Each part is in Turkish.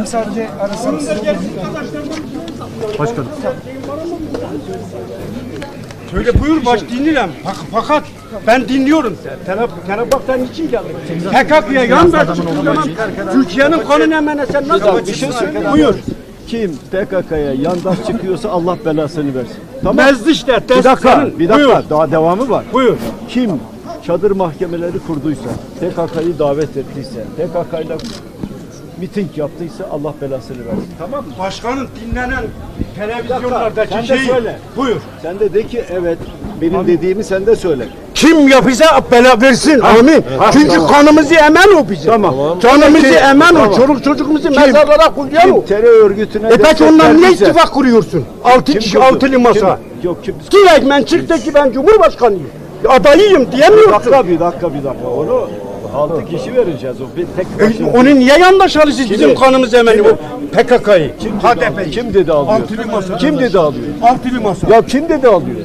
Benim sadece arasam size olur. Başkanım. Söyle buyur baş dinleyelim. Fak- Fakat ben dinliyorum. Telef Telefaktan için geldim. PKK'ya yandaş çıktı zaman Türkiye'nin kanunu emene sen nasıl Bir şey söyle. Buyur. Kim PKK'ya yandaş çıkıyorsa Allah belasını versin. Tamam. Mezdi işte. Bir dakika, senin- bir dakika. Buyur. Daha devamı var. Buyur. Kim çadır mahkemeleri kurduysa, PKK'yı davet ettiyse, PKK'yla miting yaptıysa Allah belasını versin. Tamam mı? Başkanın dinlenen televizyonlardaki Sen de şeyi. söyle. Buyur. Sen de de ki evet benim dediğimi sen de söyle. Kim yapıysa bela versin. Amin. Çünkü tamam. kanımızı emen o bizim. Tamam. Canımızı Kim? emen o. Tamam. Çoluk çocuğumuzu mezarlara koyuyor Kim o. terör örgütüne E peki destek ondan ne verdiyse- ittifak kuruyorsun? Altı Kim kişi kurdu? altılı masa. Kim? Yok kim? Direkt ben çıktı ki ben Cumhurbaşkanıyım. Adayıyım Bir diyemiyorsun. dakika bir dakika bir dakika. Onu altı kişi vereceğiz o bir tek E, başına. Onu niye yandaş alıyorsunuz bizim kanımız emeni Kimi? bu PKK'yı? Kim dedi HDP'yi. Kim dedi alıyor? Altılı masa. Kim dedi alıyor? Altılı masa. Ya kim dedi alıyor?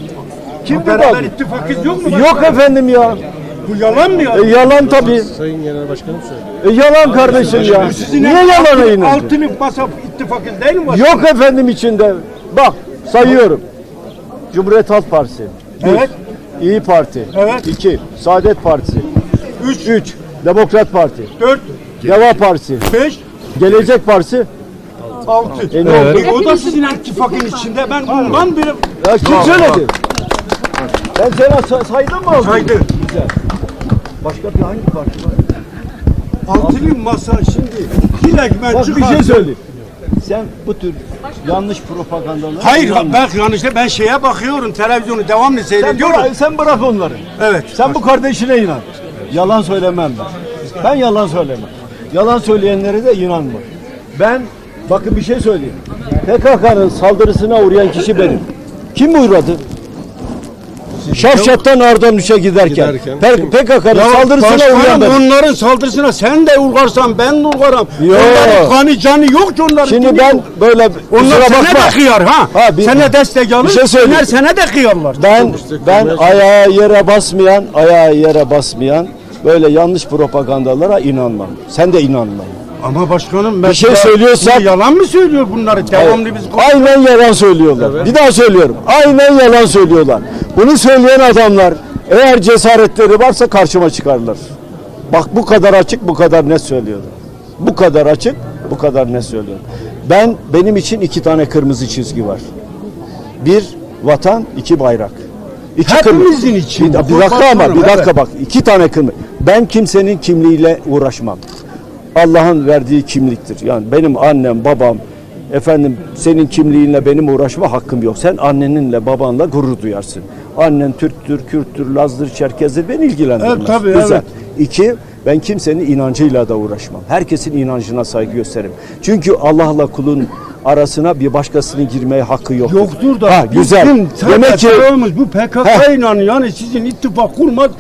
Kim dedi Beraber alıyor? ittifakız yok mu? Yok efendim ya. Bu yalan mı ya? E, yalan tabii. Sayın Genel Başkanım söylüyor. E, yalan kardeşim ya. Sizin Niye altılı- inanıyorsun? Altılı masa ittifakız değil mi? başkanım? Yok efendim içinde. Bak sayıyorum. Cumhuriyet Halk Partisi. Evet. İyi Parti. Evet. İki. Saadet Partisi. Üç. Üç. Demokrat Parti. Dört. Deva Partisi. Beş. Gelecek Partisi. Altı. E, ne oldu? E, O da sizin ittifakın içinde. Ben bundan biri Ya kim söyledi? Ben sana sa- saydım mı? aldın? Saydı. Güzel. Başka bir hangi parti var? altılı masa şimdi direkt ben Bak bir şey çıkardım. söyleyeyim. Sen bu tür yanlış propagandaları... Hayır inanma. ben yanlışta ben şeye bakıyorum televizyonu devamlı sen, seyrediyorum. bırak, sen bırak onları. Evet. Sen bu kardeşine inan. Yalan söylemem ben. Ben yalan söylemem. Yalan söyleyenlere de inanma. Ben bakın bir şey söyleyeyim. PKK'nın saldırısına uğrayan kişi benim. Kim uğradı? Şavşat'tan Ardanuş'a giderken, Giderken? PKK'nın saldırısına uğrayan onların saldırısına sen de ulgarsan ben de ulgarım. Yok. Onların kanı canı yok ki onların. Şimdi ben yok. böyle onlar sana bakma. da kıyar ha. Ha, bir- Sana destek alır. Bir şey söyleyeyim. Onlar sana da kıyarlar. Ben ben ayağa yere basmayan, ayağa yere basmayan böyle yanlış propagandalara inanmam. Sen de inanma. Ama başkanım ben Bir şey söylüyorsak- yalan mı söylüyor bunları? Devamlı biz Aynen yalan söylüyorlar. Bir daha söylüyorum. Aynen yalan söylüyorlar. Bunu söyleyen adamlar eğer cesaretleri varsa karşıma çıkarlar. Bak bu kadar açık, bu kadar net söylüyorum. Bu kadar açık, bu kadar net söylüyorum. Ben benim için iki tane kırmızı çizgi var. Bir vatan, iki bayrak. İki Hepimizin kırmızı- için. Bir, bir dakika ama bir dakika evet. bak. iki tane kırmızı. Ben kimsenin kimliğiyle uğraşmam. Allah'ın verdiği kimliktir. Yani benim annem, babam, efendim senin kimliğinle benim uğraşma hakkım yok. Sen anneninle, babanla gurur duyarsın. Annen Türktür, Kürttür, Lazdır, Çerkezdir beni ilgilendirmez. Evet, tabii, Güzel. evet. İki, ben kimsenin inancıyla da uğraşmam. Herkesin inancına saygı gösteririm. Çünkü Allah'la kulun arasına bir başkasının girmeye hakkı yok. Yoktur da. Ha, güzel. Demek ki olmuş bu PKK ile yani sizin ittifak kurmaz.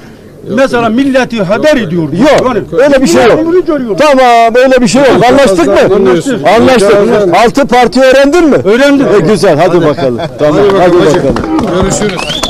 Mesela milleti haber ediyor. Yok Yani, öyle bir şey yok. Tamam öyle bir şey yok. Anlaştık mı? Anlaştık. Anlaştık. Anlaştık. Altı parti öğrendin mi? Öğrendim. E, güzel hadi bakalım. Tamam hadi bakalım. Görüşürüz.